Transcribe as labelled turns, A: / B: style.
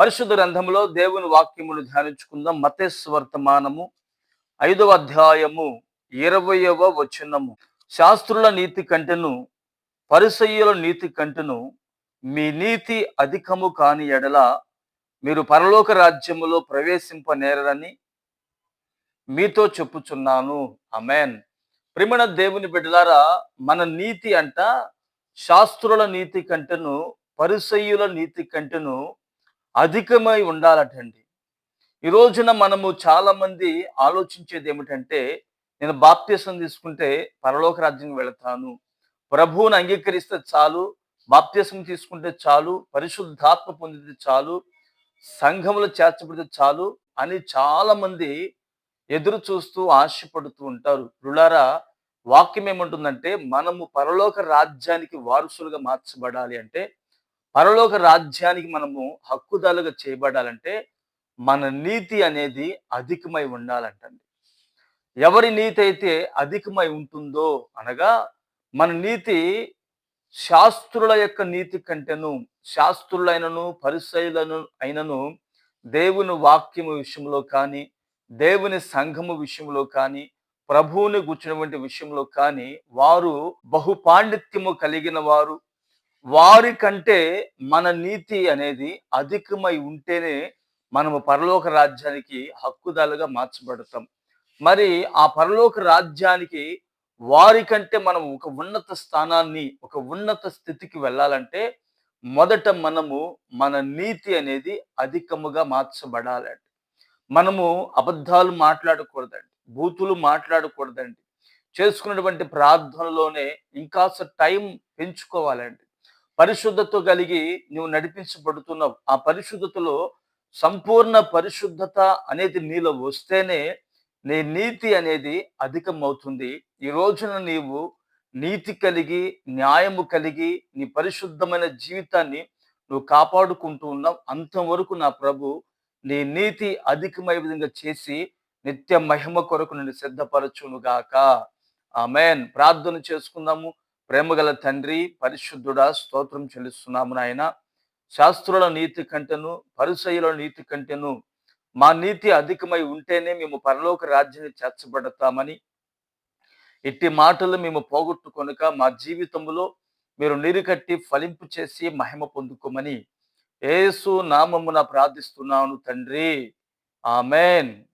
A: పరిశుద్ధ గ్రంథంలో దేవుని వాక్యమును ధ్యానించుకుందాం. మతేశ్వర్తమానము ఐదవ అధ్యాయము ఇరవయవ వచనము. శాస్త్రుల నీతి కంటెను పరిసయ్యుల నీతి కంటెను మీ నీతి అధికము కాని ఎడల మీరు పరలోక రాజ్యములో ప్రవేశింపనేరని మీతో చెప్పుచున్నాను. అమెన్ ప్రిమణ దేవుని బిడ్డలారా మన నీతి అంట శాస్త్రుల నీతి కంటెను పరిసయ్యుల నీతి కంటెను అధికమై ఉండాలటండి. ఈ రోజున మనము చాలామంది ఆలోచించేది ఏమిటంటే నేను బాప్తీసం తీసుకుంటే పరలోక రాజ్యం వెళతాను. ప్రభువుని అంగీకరిస్తే చాలు బాప్తీసం తీసుకుంటే చాలు పరిశుద్ధాత్మ పొందితే చాలు సంఘములు చేర్చబడితే చాలు అని చాలామంది ఎదురు చూస్తూ ఆశపడుతూ ఉంటారు. రులారా వాక్యం ఏమంటుందంటే మనము పరలోక రాజ్యానికి వారసులుగా మార్చబడాలి అంటే పరలోక రాజ్యానికి మనము హక్కుదారులుగా చేయబడాలంటే మన నీతి అనేది అధికమై ఉండాలంటండి. ఎవరి నీతి అయితే అధికమై ఉంటుందో అనగా మన నీతి శాస్త్రుల యొక్క నీతి కంటేను శాస్త్రులైనను పరిశైలను అయినను దేవుని వాక్యము విషయంలో కానీ దేవుని సంఘము విషయంలో కానీ ప్రభువుని కూర్చున్నటువంటి విషయంలో కానీ వారు బహు పాండిత్యము కలిగిన వారు వారి కంటే మన నీతి అనేది అధికమై ఉంటేనే మనము పరలోక రాజ్యానికి హక్కుదాలుగా మార్చబడతాం. మరి ఆ పరలోక రాజ్యానికి వారి కంటే మనం ఒక ఉన్నత స్థానాన్ని ఒక ఉన్నత స్థితికి వెళ్ళాలంటే మొదట మనము మన నీతి అనేది అధికముగా మార్చబడాలండి. మనము అబద్ధాలు మాట్లాడకూడదండి బూతులు మాట్లాడకూడదండి. చేసుకున్నటువంటి ప్రార్థనలోనే ఇంకాస్త టైం పెంచుకోవాలండి. పరిశుద్ధత కలిగి నువ్వు నడిపించబడుతున్నావు ఆ పరిశుద్ధతలో సంపూర్ణ పరిశుద్ధత అనేది నీలో వస్తేనే నీ నీతి అనేది అధికమవుతుంది. ఈ రోజున నీవు నీతి కలిగి న్యాయము కలిగి నీ పరిశుద్ధమైన జీవితాన్ని నువ్వు కాపాడుకుంటూ ఉన్నావు. అంతవరకు నా ప్రభు నీ నీతి అధికమయ్యే విధంగా చేసి నిత్య మహిమ కొరకు నేను సిద్ధపరచును గాక ఆమెన్. ప్రార్థన చేసుకుందాము. ప్రేమగల తండ్రి పరిశుద్ధుడా స్తోత్రం చెల్లిస్తున్నాము నాయన. శాస్త్రుల నీతి కంటేను పరిసయుల నీతి కంటేను మా నీతి అధికమై ఉంటేనే మేము పరలోక రాజ్యాన్ని చేర్చబడతామని. ఇట్టి మాటలు మేము పోగొట్టుకొనుక మా జీవితంలో మీరు నీరుకట్టి ఫలింపు చేసి మహిమ పొందుకోమని. ఏసు నామమున ప్రార్థిస్తున్నాను తండ్రి. ఆమెన్.